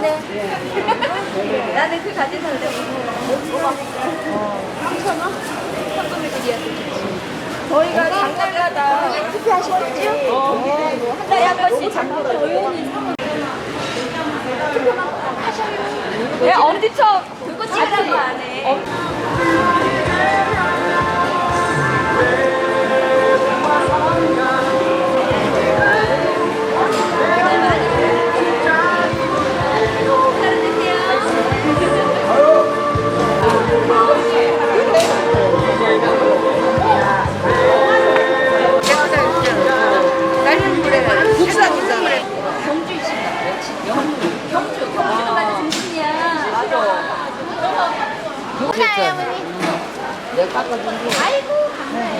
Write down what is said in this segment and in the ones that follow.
가지 이쁘네. 나는 그 가지 살려고. 호박. 3천 원? 현금을 드려야 좋지. 저희가 장난가다 투표하실 거죠? 어. 한 달에 한 번씩 장난 조용히 하셔요. 네, 엄지척 그거 잘한 거안 해.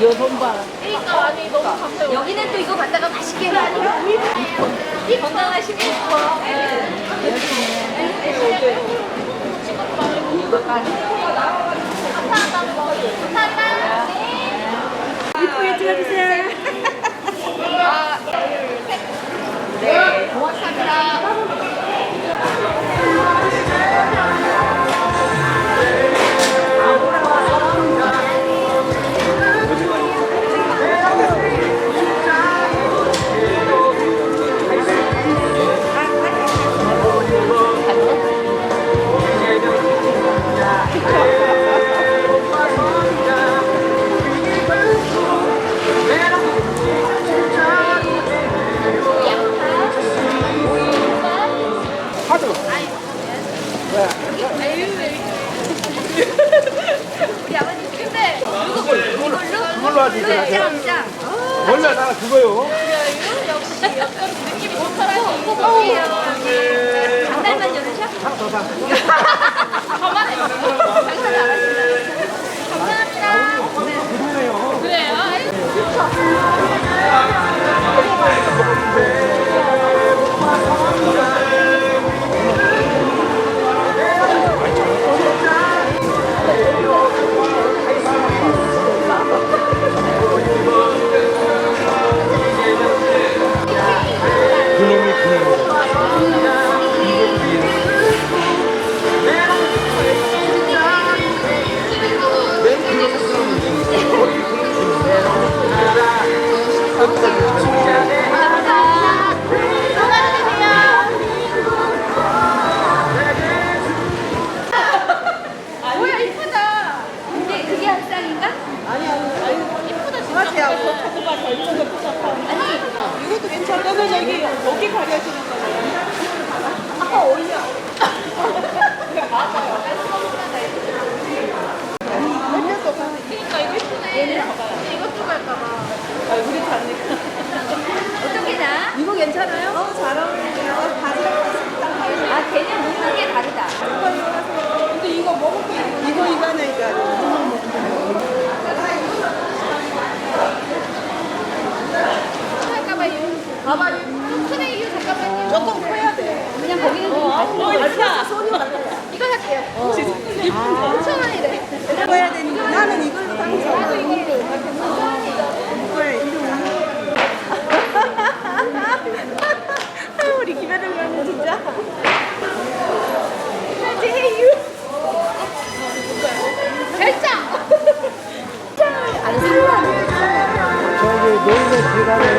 요 손봐. 그러니까 아니 너무 감사해요. 여기는 또 이거 갖다가 맛있게 해가지고 건강하시고 이쁘게 찍어주세요. 우리 아버님 근데 이거 이걸로? 그걸로 하지, 하자. 짱 짱. 원래 나 그거요. 역시 약간 느낌이 좋더라고요. 뽑을게요. 한 달만? 하나 더 사. 저만. 장 어깨 가려지는 거예요. 아까 올려. 맞아요. 햇볕도 가. 그러니까 이거 이쁘네. 얘는 이것도 갈까봐. 얼굴이 다르니까. 어떻게 나? 이거 괜찮아요? 어, 잘 어울리네요. 바지랑 같이 딱 맞네. 아 걔는 먹는 게 다르다. 근데 이거 먹을 거 이거. 좀 크네 이거 잠깐만요. 조금 커야 돼. 그냥 거기는 좀 다시. 어, 알다. 소리 났다. 이거 할게요. 5천 원이래. 커야 되니까. 나는 이걸로 당첨. 노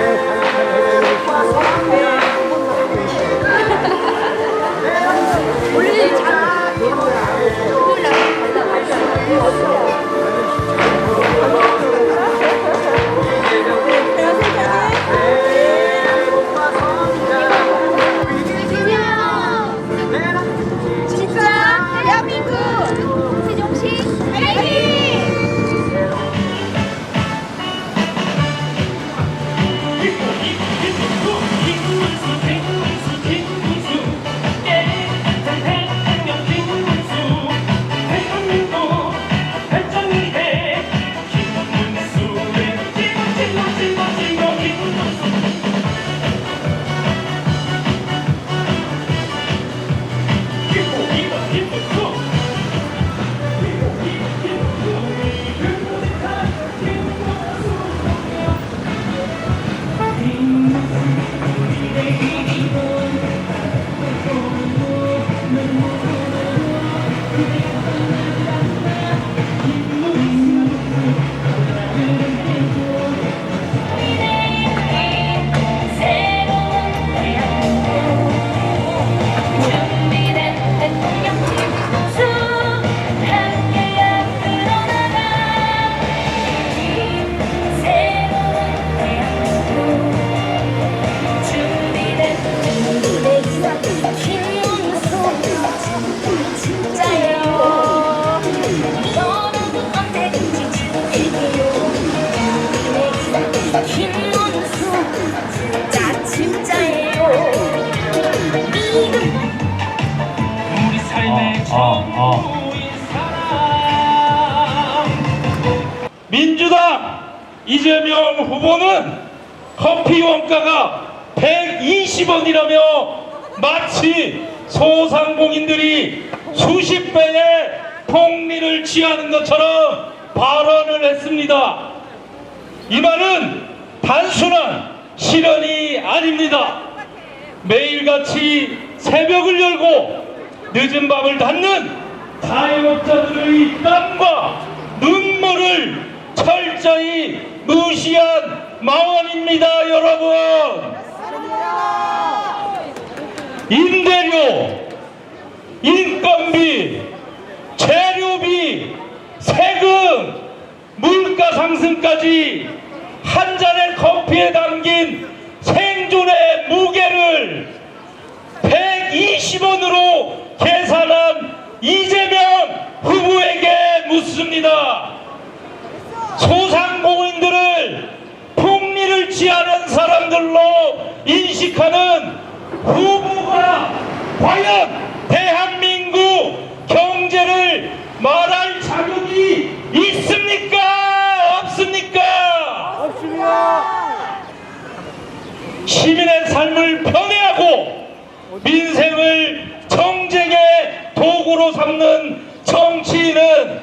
이재명 후보는 커피 원가가 120원이라며 마치 소상공인들이 수십 배의 폭리를 취하는 것처럼 발언을 했습니다. 이 말은 단순한 실언이 아닙니다. 매일같이 새벽을 열고 늦은 밤을 닫는 자영업자들의 땀과 눈물을 철저히 무시한 망언입니다, 여러분. 임대료, 인건비, 재료비, 세금, 물가 상승까지 한 잔의 커피에 담긴 생존의 무게를 120원으로 계산한 이재명 후보에게 묻습니다. 소상공인들을 폭리를 취하는 사람들로 인식하는 후보가 과연 대한민국 경제를 말할 자격이 있습니까? 없습니까? 시민의 삶을 편애하고 민생을 정쟁의 도구로 삼는 정치인은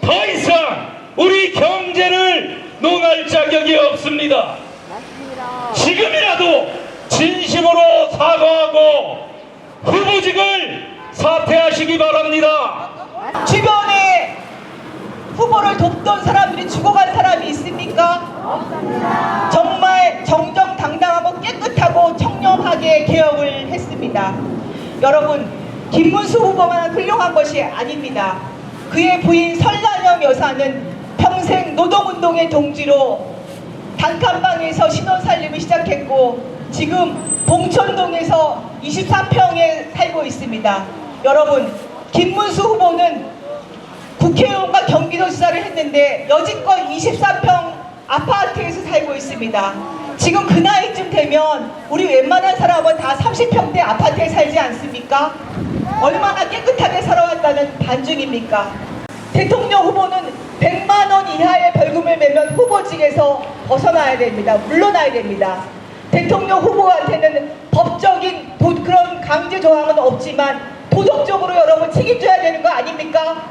더 이상 우리 경제를 논할 자격이 없습니다. 지금이라도 진심으로 사과하고 후보직을 사퇴하시기 바랍니다. 주변에 후보를 돕던 사람들이 죽어간 사람이 있습니까? 정말 정정당당하고 깨끗하고 청렴하게 개혁을 했습니다. 여러분, 김문수 후보만 훌륭한 것이 아닙니다. 그의 부인 설란영 여사는 평생 노동운동의 동지로 단칸방에서 신혼 살림을 시작했고 지금 봉천동에서 24평에 살고 있습니다. 여러분, 김문수 후보는 국회의원과 경기도지사를 했는데 여지껏 24평 아파트에서 살고 있습니다. 지금 그 나이쯤 되면 우리 웬만한 사람은 다 30평대 아파트에 살지 않습니까? 얼마나 깨끗하게 살아왔다는 반증입니까? 대통령 후보는 100만 원 이하의 벌금을 내면 후보직에서 벗어나야 됩니다. 물러나야 됩니다. 대통령 후보한테는 법적인 도- 그런 강제 조항은 없지만 도덕적으로 여러분 책임져야 되는 거 아닙니까?